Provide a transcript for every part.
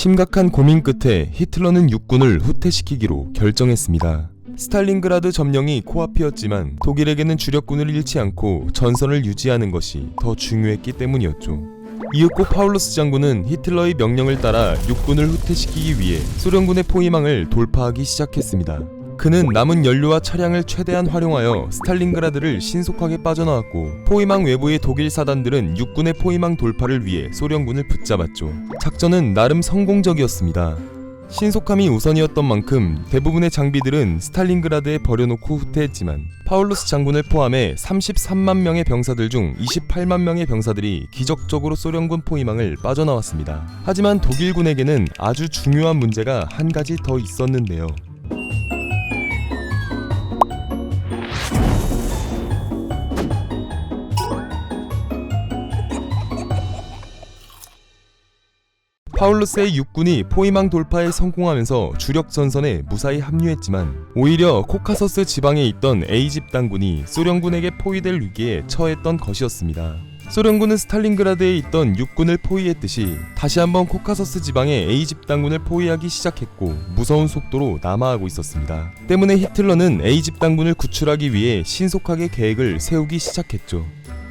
심각한 고민 끝에 히틀러는 육군을 후퇴시키기로 결정했습니다. 스탈린그라드 점령이 코앞이었지만 독일에게는 주력군을 잃지 않고 전선을 유지하는 것이 더 중요했기 때문이었죠. 이윽고 파울루스 장군은 히틀러의 명령을 따라 육군을 후퇴시키기 위해 소련군의 포위망을 돌파하기 시작했습니다. 그는 남은 연료와 차량을 최대한 활용하여 스탈린그라드를 신속하게 빠져나왔고 포위망 외부의 독일 사단들은 육군의 포위망 돌파를 위해 소련군을 붙잡았죠. 작전은 나름 성공적이었습니다. 신속함이 우선이었던 만큼 대부분의 장비들은 스탈린그라드에 버려놓고 후퇴했지만 파울루스 장군을 포함해 33만 명의 병사들 중 28만 명의 병사들이 기적적으로 소련군 포위망을 빠져나왔습니다. 하지만 독일군에게는 아주 중요한 문제가 한 가지 더 있었는데요. 파울루스의 육군이 포위망 돌파에 성공하면서 주력 전선에 무사히 합류했지만 오히려 코카서스 지방에 있던 A 집단군이 소련군에게 포위될 위기에 처했던 것이었습니다. 소련군은 스탈린그라드에 있던 육군을 포위했듯이 다시 한번 코카서스 지방의 A 집단군을 포위하기 시작했고 무서운 속도로 남하하고 있었습니다. 때문에 히틀러는 A 집단군을 구출하기 위해 신속하게 계획을 세우기 시작했죠.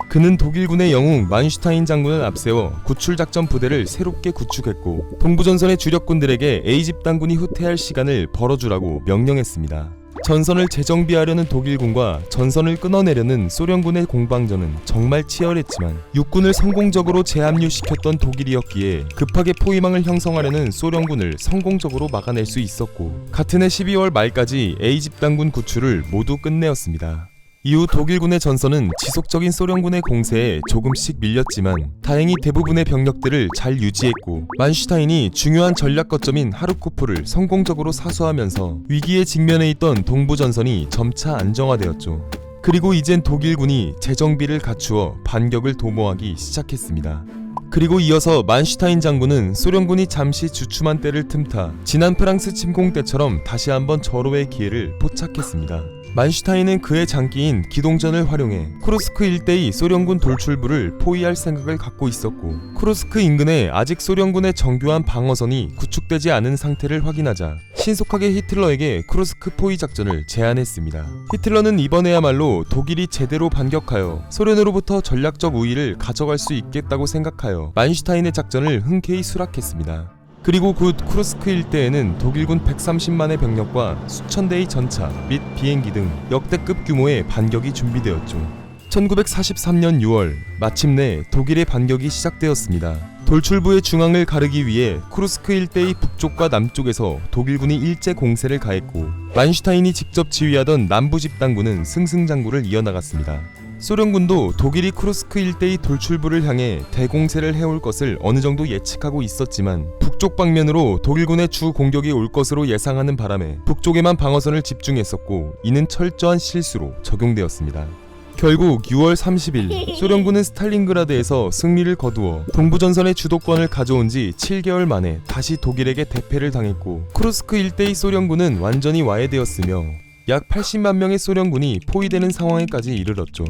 그는 독일군의 영웅 만슈타인 장군을 앞세워 구출 작전 부대를 새롭게 구축했고 동부전선의 주력군들에게 A 집단군이 후퇴할 시간을 벌어주라고 명령했습니다. 전선을 재정비하려는 독일군과 전선을 끊어내려는 소련군의 공방전은 정말 치열했지만 육군을 성공적으로 재합류시켰던 독일이었기에 급하게 포위망을 형성하려는 소련군을 성공적으로 막아낼 수 있었고 같은 해 12월 말까지 A 집단군 구출을 모두 끝내었습니다. 이후 독일군의 전선은 지속적인 소련군의 공세에 조금씩 밀렸지만 다행히 대부분의 병력들을 잘 유지했고 만슈타인이 중요한 전략 거점인 하르코프를 성공적으로 사수하면서 위기에 직면해 있던 동부 전선이 점차 안정화되었죠. 그리고 이젠 독일군이 재정비를 갖추어 반격을 도모하기 시작했습니다. 그리고 이어서 만슈타인 장군은 소련군이 잠시 주춤한 때를 틈타 지난 프랑스 침공 때처럼 다시 한번 절호의 기회를 포착했습니다. 만슈타인은 그의 장기인 기동전을 활용해 쿠르스크 일대의 소련군 돌출부를 포위할 생각을 갖고 있었고 쿠르스크 인근에 아직 소련군의 정교한 방어선이 구축되지 않은 상태를 확인하자 신속하게 히틀러에게 쿠르스크 포위 작전을 제안했습니다. 히틀러는 이번에야말로 독일이 제대로 반격하여 소련으로부터 전략적 우위를 가져갈 수 있겠다고 생각하여 만슈타인의 작전을 흔쾌히 수락했습니다. 그리고 곧 쿠르스크 일대에는 독일군 130만의 병력과 수천 대의 전차 및 비행기 등 역대급 규모의 반격이 준비되었죠. 1943년 6월 마침내 독일의 반격이 시작되었습니다. 돌출부의 중앙을 가르기 위해 쿠르스크 일대의 북쪽과 남쪽에서 독일군이 일제 공세를 가했고 만슈타인이 직접 지휘하던 남부 집단군은 승승장구를 이어나갔습니다. 소련군도 독일이 쿠르스크 일대의 돌출부를 향해 대공세를 해올 것을 어느 정도 예측하고 있었지만 북쪽 방면으로 독일군의 주 공격이 올 것으로 예상하는 바람에 북쪽에만 방어선을 집중했었고 이는 철저한 실수로 적용되었습니다. 결국 6월 30일 소련군은 스탈린그라드에서 승리를 거두어 동부전선의 주도권을 가져온 지 7개월 만에 다시 독일에게 대패를 당했고 쿠르스크 일대의 소련군은 완전히 와해되었으며 약 80만 명의 소련군이 포위되는 상황에까지 이르렀죠.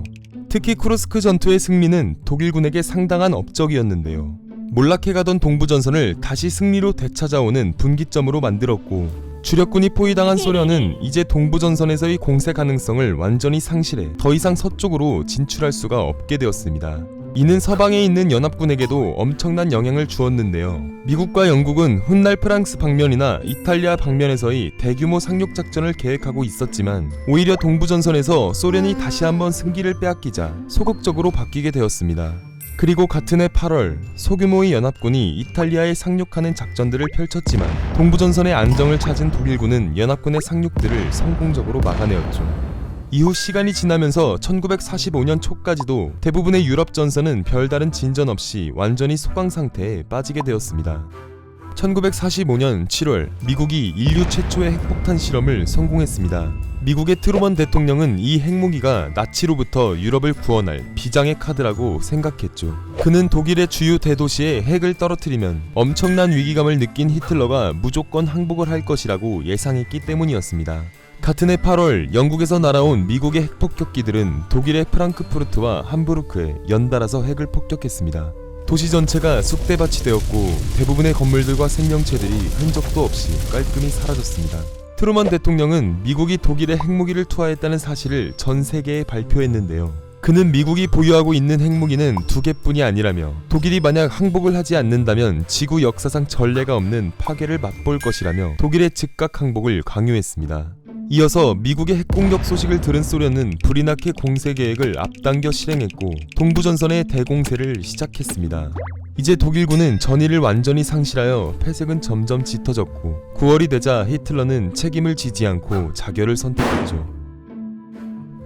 특히 쿠르스크 전투의 승리는 독일군에게 상당한 업적이었는데요. 몰락해가던 동부전선을 다시 승리로 되찾아오는 분기점으로 만들었고 주력군이 포위당한 소련은 이제 동부전선에서의 공세 가능성을 완전히 상실해 더 이상 서쪽으로 진출할 수가 없게 되었습니다. 이는 서방에 있는 연합군에게도 엄청난 영향을 주었는데요. 미국과 영국은 훗날 프랑스 방면이나 이탈리아 방면에서의 대규모 상륙 작전을 계획하고 있었지만 오히려 동부전선에서 소련이 다시 한번 승기를 빼앗기자 소극적으로 바뀌게 되었습니다. 그리고 같은 해 8월 소규모의 연합군이 이탈리아에 상륙하는 작전들을 펼쳤지만 동부전선의 안정을 찾은 독일군은 연합군의 상륙들을 성공적으로 막아내었죠. 이후 시간이 지나면서 1945년 초까지도 대부분의 유럽 전선은 별다른 진전 없이 완전히 소강 상태에 빠지게 되었습니다. 1945년 7월 미국이 인류 최초의 핵폭탄 실험을 성공했습니다. 미국의 트루먼 대통령은 이 핵무기가 나치로부터 유럽을 구원할 비장의 카드라고 생각했죠. 그는 독일의 주요 대도시에 핵을 떨어뜨리면 엄청난 위기감을 느낀 히틀러가 무조건 항복을 할 것이라고 예상했기 때문이었습니다. 같은 해 8월 영국에서 날아온 미국의 핵폭격기들은 독일의 프랑크푸르트와 함부르크에 연달아서 핵을 폭격했습니다. 도시 전체가 쑥대밭이 되었고 대부분의 건물들과 생명체들이 흔적도 없이 깔끔히 사라졌습니다. 트루먼 대통령은 미국이 독일에 핵무기를 투하했다는 사실을 전 세계에 발표했는데요. 그는 미국이 보유하고 있는 핵무기는 두 개뿐이 아니라며 독일이 만약 항복을 하지 않는다면 지구 역사상 전례가 없는 파괴를 맛볼 것이라며 독일의 즉각 항복을 강요했습니다. 이어서 미국의 핵공격 소식을 들은 소련은 나게 공세 계획을 앞당겨 실행했고 동부전선의 대공세를 시작했습니다. 이제 독일군은 전의를 완전히 상실하여 패색은 점점 짙어졌고 9월이 되자 히틀러는 책임을 지지 않고 자결을 선택했죠.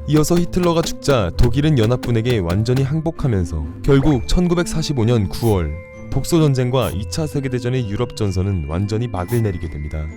이어서 히틀러가 죽자 독일은 연합군에게 완전히 항복하면서 결국 1945년 9월 독소 전쟁과 2차 세계대전의 유럽 전선은 완전히 막을 내리게 됩니다.